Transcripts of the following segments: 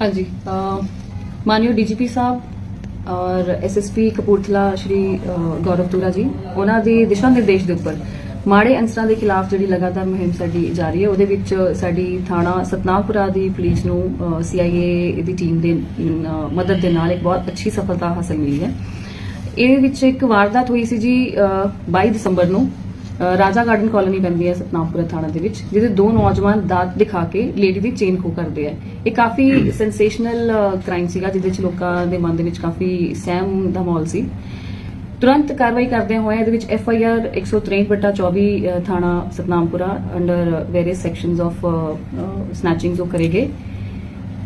ਹਾਂਜੀ ਅ, ਮਾਨਯੋਗ ਡੀਜੀਪੀ ਸਾਹਿਬ ਔਰ ਐਸਐਸਪੀ ਕਪੂਰਥਲਾ ਸ਼੍ਰੀ ਅ, ਗੌਰਵ ਤੁਰਾ ਜੀ ਉਹਨਾਂ ਦੇ ਦਿਸ਼ਾ ਨਿਰਦੇਸ਼ ਦੇ ਉੱਪਰ ਮਾੜੇ ਅੰਸਰਾਂ ਦੇ ਖਿਲਾਫ ਜਿਹੜੀ ਲਗਾਤਾਰ ਮੁਹਿੰਮ ਸਾਡੀ ਜਾਰੀ ਹੈ ਉਹਦੇ ਵਿੱਚ ਸਾਡੀ ਥਾਣਾ ਸਤਨਾਮਪੁਰਾ ਦੀ ਪੁਲਿਸ ਨੂੰ ਸੀਆਈਏ ਦੀ ਟੀਮ ਦੇ ਮਦਦ ਦੇ ਨਾਲ ਇੱਕ ਬਹੁਤ ਅੱਛੀ ਸਫਲਤਾ ਹਾਸਲ ਮਿਲੀ ਹੈ। ਇਹਦੇ ਵਿੱਚ ਇੱਕ ਵਾਰਦਾਤ ਹੋਈ ਸੀ ਜੀ ਅ, 22 ਦਸੰਬਰ ਨੂੰ। ਰਾਜਾ ਗਾਰਡਨ ਕਾਲੋਨੀ ਪੈਂਦੀ ਹੈ ਸਤਨਾਮਪੁਰਾ ਥਾਣਾ ਦੇ ਵਿੱਚ ਜਿਹਦੇ ਦੋ ਨੌਜਵਾਨ ਦਾਤ ਦਿਖਾ ਕੇ ਲੇਡੀ ਦੀ ਚੇਨ ਖੋ ਕਰਦੇ ਆ। ਇਹ ਕਾਫੀ ਸੈਂਸੇਸ਼ਨਲ ਕ੍ਰਾਈਮ ਸੀਗਾ ਜਿਹਦੇ ਵਿੱਚ ਲੋਕਾਂ ਦੇ ਮਨ ਦੇ ਵਿੱਚ ਕਾਫੀ ਸਹਿਮ ਦਾ ਮਾਹੌਲ ਸੀ। ਤੁਰੰਤ ਕਾਰਵਾਈ ਕਰਦੇ ਹੋਏ ਇਹਦੇ ਵਿੱਚ ਐਫ ਆਈ ਆਰ 163/24 ਅ, ਥਾਣਾ Satnampura under various sections of snatching ਉਹ ਕਰੇਗੇ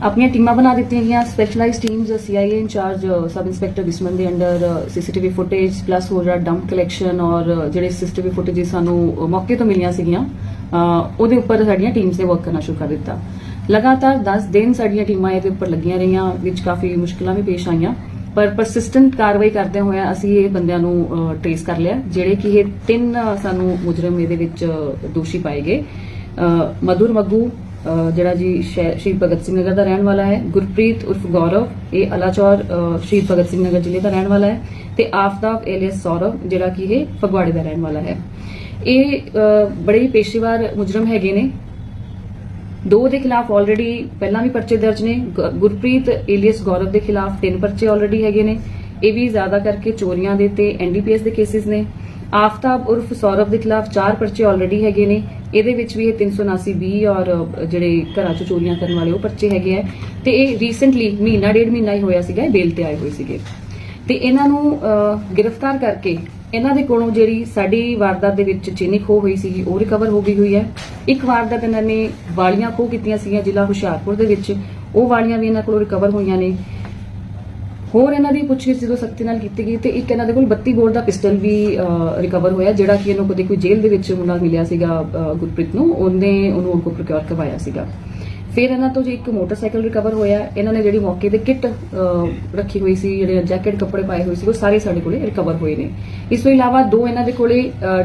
ਆਪਣੀਆਂ ਟੀਮਾਂ ਬਣਾ ਦਿੱਤੀਆਂ ਗਈਆਂ specialise teams CIA incharge sub inspector Bisman ਦੇ ਅੰਡਰ ਸੀਸੀਟੀਵੀ ਫੁਟੇਜ ਪਲੱਸ ਹੋਰ ਜਿਹੜਾ ਡੰਪ ਕਲੈਕਸ਼ਨ ਔਰ ਜਿਹੜੇ ਸੀਸੀਟੀਵੀ ਫੁਟੇਜ ਸਾਨੂੰ ਮੌਕੇ ਤੋਂ ਮਿਲੀਆਂ ਸੀਗੀਆਂ ਉਹਦੇ ਉੱਪਰ ਸਾਡੀਆਂ ਟੀਮਸ ਨੇ ਵਰਕ ਕਰਨਾ ਸ਼ੁਰੂ ਕਰ ਦਿੱਤਾ। ਲਗਾਤਾਰ 10 ਦਿਨ ਸਾਡੀਆਂ ਟੀਮਾਂ ਇਹਦੇ ਉੱਪਰ ਲੱਗੀਆਂ ਰਹੀਆਂ, ਵਿੱਚ ਕਾਫੀ ਮੁਸ਼ਕਲਾਂ ਵੀ ਪੇਸ਼ ਆਈਆਂ, ਪਰ ਪਰਸਿਸਟੈਂਟ ਕਾਰਵਾਈ ਕਰਦੇ ਹੋਏ ਅਸੀਂ ਇਹ ਬੰਦਿਆਂ ਨੂੰ ਟ੍ਰੇਸ ਕਰ ਲਿਆ, ਜਿਹੜੇ ਕਿ ਇਹ ਤਿੰਨ ਸਾਨੂੰ ਮੁਜਰਮ ਇਹਦੇ ਵਿੱਚ ਦੋਸ਼ੀ ਪਾਏ ਗਏ। ਮਧੁਰ ਮੱਗੂ ਜਿਹੜਾ ਜੀ ਸ਼ਹੀਦ ਭਗਤ ਸਿੰਘ ਨਗਰ ਦਾ ਰਹਿਣ ਵਾਲਾ ਹੈ, ਗੁਰਪ੍ਰੀਤ ਉਰਫ ਗੌਰਵ, ਇਹ ਅਲਾਚੌਰ ਸ਼ਹੀਦ ਭਗਤ ਸਿੰਘ ਨਗਰ ਜ਼ਿਲ੍ਹੇ ਦਾ ਰਹਿਣ ਵਾਲਾ ਹੈ ਤੇ ਆਫਤਾਬ ਏਲੀਅਸ ਸੌਰਵ, ਜਿਹੜਾ ਕਿ ਇਹ ਫਗਵਾੜੇ ਦਾ ਰਹਿਣ ਵਾਲਾ ਹੈ। ਇਹ ਬੜੇ ਹੀ ਪੇਸ਼ੇਵਾਰ ਮੁਜਰਮ ਹੈਗੇ ਨੇ। ਦੋ ਦੇ ਖਿਲਾਫ ਆਲਰੇਡੀ ਪਹਿਲਾਂ ਵੀ ਪਰਚੇ ਦਰਜ ਨੇ ਗੁਰਪ੍ਰੀਤ ਏਲੀਅਸ ਗੌਰਵ ਦੇ ਖਿਲਾਫ ਤਿੰਨ ਪਰਚੇ ਆਲਰੇਡੀ ਹੈਗੇ ਨੇ। ਇਹ ਵੀ ਜ਼ਿਆਦਾ ਕਰਕੇ ਚੋਰੀਆਂ ਦੇ ਤੇ ਐਨਡੀਪੀਐਸ ਦੇ ਕੇਸਿਸ ਨੇ। ਆਫਤਾਬ ਉਰਫ ਸੌਰਵ ਦੇ ਖਿਲਾਫ ਚਾਰ ਪਰਚੇ ਆਲਰੇਡੀ ਹੈਗੇ ਨੇ। ਇਹਦੇ ਵਿੱਚ ਵੀ ਇਹ 379 ਬੀ ਔਰ ਜਿਹੜੇ ਘਰਾਂ 'ਚ ਚੋਰੀਆਂ ਕਰਨ ਵਾਲੇ ਉਹ ਪਰਚੇ ਹੈਗੇ ਆ। ਤੇ ਇਹ ਰੀਸੈਂਟਲੀ ਮਹੀਨਾ, ਡੇਢ ਮਹੀਨਾ ਹੀ ਹੋਇਆ ਸੀਗਾ ਬੇਲ ਤੇ ਆਏ ਹੋਏ ਸੀਗੇ। ਤੇ ਇਹਨਾਂ ਨੂੰ ਗ੍ਰਿਫਤਾਰ ਕਰਕੇ ਇਹਨਾਂ ਦੇ ਕੋਲੋਂ ਜਿਹੜੀ ਸਾਡੀ ਵਾਰਦਾਤ ਦੇ ਵਿੱਚ ਚੀਨੀ ਖੋ ਹੋਈ ਸੀਗੀ, ਉਹ ਰਿਕਵਰ ਹੋ ਗਈ ਹੋਈ ਹੈ। ਇੱਕ ਵਾਰਦਾਤ ਇਹਨਾਂ ਨੇ ਵਾਲੀਆਂ ਖੋ ਕੀਤੀਆਂ ਸੀਗੀਆਂ ਜ਼ਿਲ੍ਹਾ ਹੁਸ਼ਿਆਰਪੁਰ ਦੇ ਵਿੱਚ। ਉਹ ਵਾਲੀਆਂ ਵੀ ਇਹਨਾਂ ਕੋਲੋਂ ਰਿਕਵਰ ਹੋਈਆਂ ਨੇ। ਹੋਰ ਇਹਨਾਂ ਦੀ ਪੁੱਛਗਿੱਛ ਜਦੋਂ ਸਖਤੀ ਨਾਲ ਕੀਤੀ ਗਈ ਤੇ ਇੱਕ ਇਹਨਾਂ ਦੇ ਕੋਲ 32 ਬੋਰ ਦਾ ਪਿਸਟਲ ਵੀ ਰਿਕਵਰ ਹੋਇਆ, ਜਿਹੜਾ ਕਿ ਇਹਨੂੰ ਕਦੇ ਕੋਈ ਜੇਲ੍ਹ ਦੇ ਵਿੱਚ ਮੁੰਡਾ ਮਿਲਿਆ ਸੀਗਾ ਗੁਰਪ੍ਰੀਤ ਨੂੰ, ਉਹਨੇ ਉਹਨੂੰ ਉਹ ਪ੍ਰੋਕਿਓਰ ਕਰਵਾਇਆ ਸੀਗਾ। ਫਿਰ ਇਹਨਾਂ ਤੋਂ ਜੀ ਇੱਕ ਮੋਟਰਸਾਈਕਲ ਰਿਕਵਰ ਹੋਇਆ, ਇਹਨਾਂ ਨੇ ਜਿਹੜੀ ਮੌਕੇ ਤੇ ਕਿੱਟ ਰੱਖੀ ਹੋਈ ਸੀ, ਜਿਹੜੇ ਜੈਕਟ ਕੱਪੜੇ ਪਾਏ ਹੋਏ ਸੀ, ਉਹ ਸਾਰੇ ਸਾਡੇ ਕੋਲੇ ਰਿਕਵਰ ਹੋਏ ਨੇ। ਇਸ ਤੋਂ ਇਲਾਵਾ ਦੋ ਇਹਨਾਂ ਦੇ ਕੋਲੇ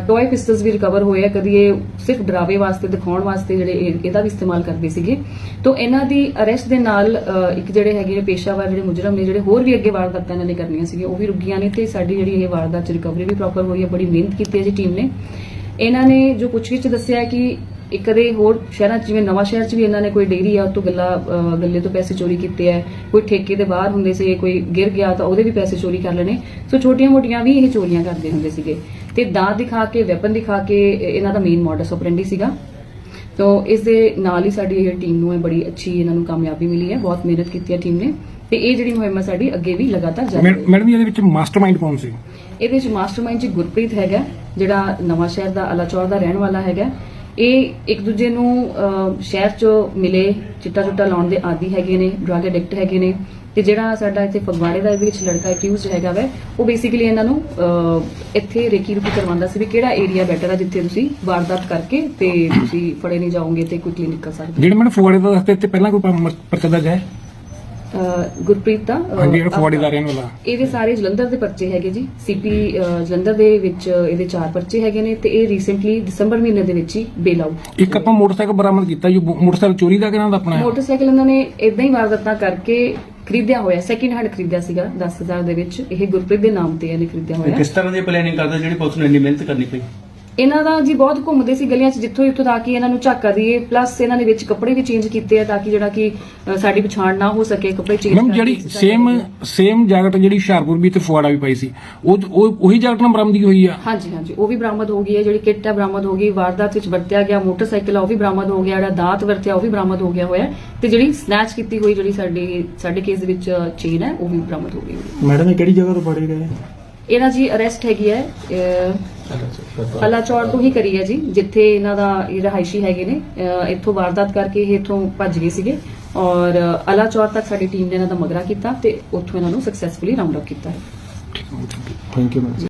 ਟੌਏ ਪਿਸਟਲਸ ਵੀ ਰਿਕਵਰ ਹੋਏ ਆ, ਕਦੀ ਇਹ ਸਿਰਫ ਡਰਾਵੇ ਵਾਸਤੇ, ਦਿਖਾਉਣ ਵਾਸਤੇ ਜਿਹੜੇ ਇਹਦਾ ਵੀ ਇਸਤੇਮਾਲ ਕਰਦੇ ਸੀਗੇ। ਤੋਂ ਇਹਨਾਂ ਦੀ ਅਰੈਸਟ ਦੇ ਨਾਲ ਇੱਕ ਜਿਹੜੇ ਹੈਗੇ ਨੇ ਪੇਸ਼ਾਵਰ ਜਿਹੜੇ ਮੁਜਰਮ ਨੇ, ਜਿਹੜੇ ਹੋਰ ਵੀ ਅੱਗੇ ਵਾਰਦਾਤਾਂ ਇਹਨਾਂ ਨੇ ਕਰਨੀਆਂ ਸੀਗੀਆਂ, ਉਹ ਵੀ ਰੁਕੀਆਂ ਨੇ ਤੇ ਸਾਡੀ ਜਿਹੜੀ ਇਹ ਵਾਰਦਾਤ ਚ ਰਿਕਵਰੀ ਵੀ ਪ੍ਰੋਪਰ ਹੋਈ ਹੈ ਬੜੀ ਮਿਹਨਤ ਕੀਤੀ ਹੈ ਜੀ ਟੀਮ ਨੇ। ਇਹਨਾਂ ਨੇ ਜੋ ਪੁੱਛਗਿੱਛ ਦੱਸਿਆ ਕਿ ਇੱਕ ਕਦੇ ਹੋਰ ਸ਼ਹਿਰਾਂ 'ਚ ਜਿਵੇਂ ਨਵਾਂ ਸ਼ਹਿਰ 'ਚ ਵੀ ਇਹਨਾਂ ਨੇ ਕੋਈ ਡੇਰੀ ਆ ਤੋਂ ਗੱਲਾ ਗੱਲੇ ਤੋਂ ਪੈਸੇ ਚੋਰੀ ਕੀਤੇ ਆ ਕੋਈ ਠੇਕੇ ਦੇ ਬਾਹਰ ਹੁੰਦੇ ਸੀ ਕੋਈ ਗਿਰ ਗਿਆ ਤਾਂ ਉਹਦੇ ਵੀ ਪੈਸੇ ਚੋਰੀ ਕਰ ਲੈਣੇ। ਸੋ ਛੋਟੀਆਂ-ਮੋਟੀਆਂ ਵੀ ਇਹ ਚੋਰੀਆਂ ਕਰਦੇ ਹੁੰਦੇ ਸੀਗੇ। ਤੇ ਦਾਅ ਦਿਖਾ ਕੇ ਵੈਪਨ ਦਿਖਾ ਕੇ ਇਹ- ਇਹਨਾਂ ਦਾ ਮੇਨ ਮੋਡਸ ਆਪਰੈਂਡੀ ਸੀਗਾ। ਤੋ ਇਸ ਦੇ ਨਾਲ ਹੀ ਸਾਡੀ ਇਹ ਟੀਮ ਨੂੰ ਇਹ ਬੜੀ ਅੱਛੀ ਇਹਨਾਂ ਨੂੰ ਕਾਮਯਾਬੀ ਮਿਲੀ ਹੈ ਬਹੁਤ ਮਿਹਨਤ ਕੀਤੀ ਹੈ ਟੀਮ ਨੇ। ਤੇ ਇਹ ਜਿਹੜੀ ਮੁਹਿੰਮ ਹੈ ਸਾਡੀ ਅੱਗੇ ਵੀ ਲਗਾਤਾਰ ਜਾਰੀ ਮੈਡਮ ਜੀ ਇਹਦੇ ਵਿੱਚ ਮਾਸਟਰਮਾਈਂਡ ਕੌਣ ਸੀ? ਇਹਦੇ ਵਿੱਚ ਮਾਸਟਰਮਾਈਂਡ ਚ ਗੁਰਪ੍ਰੀਤ ਹੈਗਾ ਜਿਹੜਾ ਨਵਾਂ ਸ਼ਹਿਰ ਦਾ ਅਲਾਚੌਰ ਦਾ ਰਹਿਣ ਵਾਲਾ ਹੈਗਾ। ਇਹ ਇੱਕ ਦੂਜੇ ਨੂੰ ਸ਼ਹਿਰ ਚ ਮਿਲੇ, ਚਿੱਟਾ ਚੁੱਟਾ ਲਾਉਣ ਦੇ ਆਦੀ ਹੈਗੇ ਨੇ ਡਰਗ ਐਡਿਕਟ ਹੈਗੇ ਨੇ, ਤੇ ਜਿਹੜਾ ਸਾਡਾ ਇੱਥੇ ਫਗਵਾੜੇ ਦਾ ਇਹਦੇ ਵਿੱਚ ਲੜਕਾ ਅਕਿਊਜ਼ਡ ਹੈਗਾ ਵੈ, ਉਹ ਬੇਸਿਕਲੀ ਇਹਨਾਂ ਨੂੰ ਇੱਥੇ ਰੇਕੀ ਰੁਕੀ ਕਰਵਾਉਂਦਾ ਸੀ ਵੀ ਕਿਹੜਾ ਏਰੀਆ ਬੈਟਰ ਹੈ ਜਿੱਥੇ ਤੁਸੀਂ ਵਾਰਦਾਤ ਕਰਕੇ ਤੇ ਤੁਸੀਂ ਫੜੇ ਨਹੀਂ ਜਾਓਗੇ ਤੇ ਕੁਇਕਲੀ ਨਿਕਲ ਸਕਦੇ ਜਿਹੜੇ ਮੈਨੂੰ ਫਗਵਾੜੇ ਦਾ ਦੱਸਦੇ ਤੇ ਪਹਿਲਾਂ ਕੋਈ ਪ- ਪਰਚਾ ਦਰਜ ਹੈ? ਅਹ, ਗੁਰਪ੍ਰੀਤ ਦਾ ਅਹ, ਹਾਂਜੀ ਜਿਹੜਾ ਫਗਵਾੜੇ ਦਾ ਰਹਿਣ ਵਾਲਾ ਇਹਦੇ ਸਾਰੇ ਜਲੰਧਰ ਦੇ ਪਰਚੇ ਹੈਗੇ ਜੀ। ਸੀਪੀ ਜਲੰਧਰ ਦੇ ਵਿੱਚ ਇਹਦੇ ਚਾਰ ਪਰਚੇ ਹੈਗੇ ਨੇ ਤੇ ਇਹ ਰੀਸੈਂਟਲੀ ਦਸੰਬਰ ਮਹੀਨੇ ਦੇ ਵਿੱਚ ਹੀ ਬੇਲ ਆਊਟ ਇੱਕ ਆਪਾਂ ਮੋਟਰਸਾਈਕਲ ਬਰਾਮਦ ਕੀਤਾ ਜੋ ਮੋਟਰਸਾਈਕਲ ਚੋਰੀ ਦਾ ਕਿਹਨਾਂ ਦਾ ਆਪਣਾ ਹੈ? ਮੋਟਰਸਾਈਕਲ ਇਹਨਾਂ ਨੇ ਇਦਾਂ ਹੀ ਵਾਰਦਾਤਾਂ ਕਰਕੇ ਖਰੀਦਿਆ ਹੋਇਆ ਸੈਕਿੰਡ ਹੈਂਡ ਖਰੀਦਿਆ ਸੀਗਾ 10000 ਦੇ ਵਿੱਚ। ਇਹ ਗੁਰਪ੍ਰੀਤ ਦੇ ਨਾਮ ਤੇ ਇਹਨੇ ਖਰੀਦਿਆ ਹੋਇਆ। ਕਿਸ ਤਰ੍ਹਾਂ ਦੀ ਪਲੈਨਿੰਗ ਕਰਦੇ ਜਿਹੜੀ ਪੁਲਿਸ ਨੂੰ ਇੰਨੀ ਮਿਹਨਤ ਕਰਨੀ ਪਈ? ਇਹਨਾਂ ਦਾ ਜੀ ਬਹੁਤ ਘੁੰਮਦੇ ਸੀ ਗਲੀਆਂ 'ਚ ਜਿੱਥੋਂ ਇੱਥੋਂ ਤਾਂ ਕਿ ਇਹਨਾਂ ਨੂੰ ਝਾਕਾ ਦਈਏ ਪਲੱਸ ਇਹਨਾਂ ਨੇ ਵਿੱਚ ਕੱਪੜੇ ਵੀ ਚੇਂਜ ਕੀਤੇ ਆ ਤਾਂ ਕਿ ਜਿਹੜਾ ਕਿ ਅ, ਸਾਡੀ ਪਛਾਣ ਨਾ ਹੋ ਸਕੇ ਕੱਪੜੇ ਚੇਂਜ ਮੈਮ ਜਿਹੜੀ ਸੇਮ ਸੇਮ ਜੈਕਟ ਜਿਹੜੀ ਹੁਸ਼ਿਆਰਪੁਰ ਵੀ ਤੇ ਫਗਵਾੜਾ ਵੀ ਪਾਈ ਸੀ ਉਹ ਉਹ ਉਹੀ ਜੈਕਟ ਨਾਲ ਬਰਾਮਦੀ ਹੋਈ ਆ? ਹਾਂਜੀ ਹਾਂਜੀ ਉਹ ਵੀ ਬਰਾਮਦ ਹੋ ਗਈ ਹੈ ਜਿਹੜੀ ਕਿੱਟ ਹੈ ਬਰਾਮਦ ਹੋ ਗਈ ਵਾਰਦਾਤ ਵਿੱਚ ਵਰਤਿਆ ਗਿਆ ਮੋਟਰਸਾਈਕਲ ਆ ਉਹ ਵੀ ਬਰਾਮਦ ਹੋ ਗਿਆ ਜਿਹੜਾ ਦਾਤ ਵਰਤਿਆ ਉਹ ਵੀ ਬਰਾਮਦ ਹੋ ਗਿਆ ਹੋਇਆ ਹੈ। ਤੇ ਜਿਹੜੀ ਸਨੈਚ ਕੀਤੀ ਹੋਈ ਜਿਹੜੀ ਸਾਡੀ ਸਾਡੇ ਕੇਸ ਦੇ ਵਿੱਚ ਚੇਨ ਹੈ ਉਹ ਵੀ ਬਰਾਮਦ ਹੋ ਗਈ ਹੋਈ ਹੈ। ਮੈਡਮ ਇਹ ਕਿਹੜੀ ਜਗ੍ਹਾ ਤੋਂ ਫੜੇ ਗਏ? ਇਹਨਾਂ ਜੀ ਅਰੈਸਟ ਹੈਗੀ ਹੈ ਅਲਾਚੌਰ ਤੋਂ ਹੀ ਕਰੀ ਹੈ ਜੀ, ਜਿੱਥੇ ਇਹਨਾਂ ਦਾ ਇਹ ਰਹਾਇਸ਼ੀ ਹੈਗੇ ਨੇ ਇੱਥੋਂ ਵਾਰਦਾਤ ਕਰਕੇ ਇਹ ਇੱਥੋਂ ਭੱਜ ਗਏ ਸੀਗੇ ਔਰ ਅਲਾਚੌਰ ਤੱਕ ਸਾਡੀ ਟੀਮ ਨੇ ਇਹਨਾਂ ਦਾ ਮਗਰਾ ਕੀਤਾ ਤੇ ਉੱਥੋਂ ਇਹਨਾਂ ਨੂੰ ਸਕਸੈਸਫੁਲੀ ਰਾਉਂਡ ਅਪ ਕੀਤਾ ਹੈ। Thank you ma'am